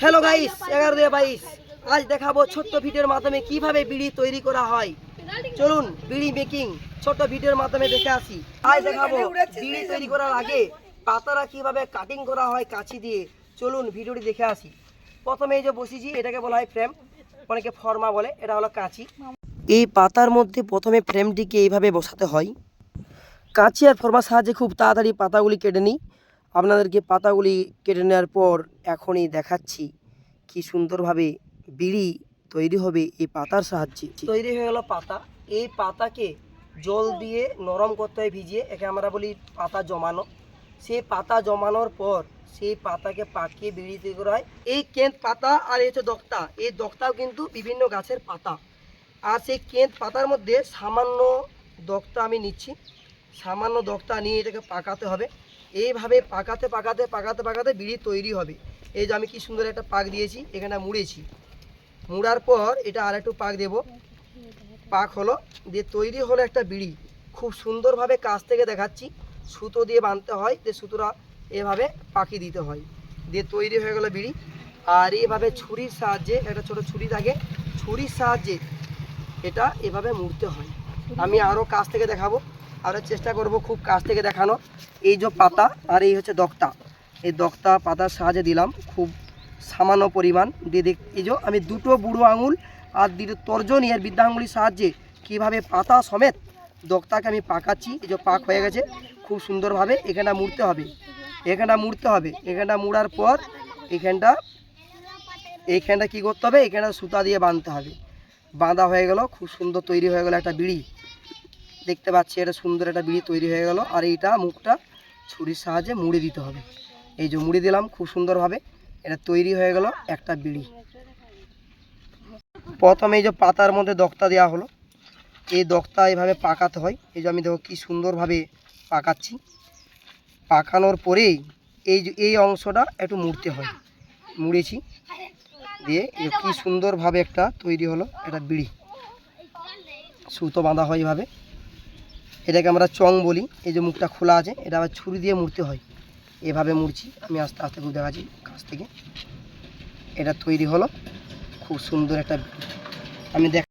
Hello guys এগারো দিয়ে বাইশ। আজ দেখাবো ছোট্ট ভিডিওর মাধ্যমে কীভাবে বিড়ি তৈরি করা হয়। চলুন বিড়ি মেকিং ছোট্ট ভিডিওর মাধ্যমে দেখে আসি। আজ দেখাবো বিড়ি তৈরি করার আগে পাতারা কীভাবে কাটিং করা হয় কাঁচি দিয়ে। চলুন ভিডিওটি দেখে আসি। প্রথমে এই যে বসিয়েছি, এটাকে বলা হয় ফ্রেম অনেকে ফর্মা বলে, এটা হলো কাঁচি। এই পাতার মধ্যে প্রথমে ফ্রেমটিকে এইভাবে বসাতে হয়। কাঁচি আর ফর্মার সাহায্যে খুব তাড়াতাড়ি পাতাগুলি কেটে নিই। আপনাদেরকে পাতাগুলি কেটে নেওয়ার পর এখনই দেখাচ্ছি কি সুন্দরভাবে বিড়ি তৈরি হবে এই পাতার সাহায্যে। তৈরি হয়ে গেল পাতা। এই পাতাকে জল দিয়ে নরম করতে হয়, ভিজিয়ে। একে আমরা বলি পাতা জমানো। সেই পাতা জমানোর পর সেই পাতাকে পাকিয়ে বিড়ি তৈরি করা হয় এই কেন্ত পাতা আর এই হচ্ছে দক্তা। এই দক্তাও কিন্তু বিভিন্ন গাছের পাতা। আর সেই কেন্ত পাতার মধ্যে সামান্য দক্তা আমি নিচ্ছি। সামান্য দক্তা নিয়ে এটাকে পাকাতে হবে। এইভাবে পাকাতে পাকাতে পাকাতে পাকাতে বিড়ি তৈরি হবে। এই যে আমি কি সুন্দর একটা পাক দিয়েছি, এখানে মুড়েছি। মুড়ার পর এটা আর একটু পাক দেব। পাক হলো, দিয়ে তৈরি হলো একটা বিড়ি। খুব সুন্দরভাবে কাছ থেকে দেখাচ্ছি। সুতো দিয়ে বাঁধতে হয় যে সুতোটা এভাবে পাকি দিতে হয়। দিয়ে তৈরি হয়ে গেল বিড়ি। আর এইভাবে ছুরির সাহায্যে, একটা ছোট ছুরি থাকে, ছুরির সাহায্যে এটা এভাবে মুড়তে হয়। আমি আরও কাছ থেকে দেখাবো। আরও চেষ্টা করব খুব কাছ থেকে দেখানো এই যে পাতা আর এই হচ্ছে দক্তা। এই দক্তা পাতার সাহায্যে দিলাম, খুব সামান্য পরিমাণ। দিয়ে দেখ, এই যে আমি দুটো বুড়ো আঙুল আর দুটো তর্জনী আর বৃদ্ধা আঙুলির সাহায্যে কীভাবে পাতা সমেত দক্তাকে আমি পাকাচ্ছি, এই যে পাক হয়ে গেছে, খুব সুন্দরভাবে এখানটা মুড়তে হবে। এখানটা মুড়তে হবে। এখানটা মুড়ার পর এখানটা, এইখানটা কী করতে হবে? এখানটা সুতা দিয়ে বাঁধতে হবে। বাঁধা হয়ে গেল, খুব সুন্দর তৈরি হয়ে গেল একটা বিড়ি। দেখতে পাচ্ছি এটা সুন্দর একটা বিড়ি তৈরি হয়ে গেল। আর এইটা মুখটা ছুরির সাহায্যে মুড়ে দিতে হবে। এই যে মুড়ে দিলাম, খুব সুন্দরভাবে এটা তৈরি হয়ে গেল একটা বিড়ি। প্রথমে এই যে পাতার মধ্যে দক্তা দেওয়া হলো। এই দক্তা এভাবে পাকাতে হয়। এই যে আমি দেখো কী সুন্দরভাবে পাকাচ্ছি। পাকানোর পরেই এই এই অংশটা একটু মুড়তে হয়। মুড়েছি। দিয়ে কি সুন্দরভাবে একটা তৈরি হলো একটা বিড়ি। সুতো বাঁধা হয় এভাবে। এটাকে আমরা চং বলি। এই যে মুখটা খোলা আছে, এটা আবার ছুরি দিয়ে মুড়তে হয়। এভাবে মুড়ছি, আমি আস্তে আস্তে খুব দেখাচ্ছি কাছ থেকে। এটা তৈরি হলো। খুব সুন্দর একটা। আমি দেখ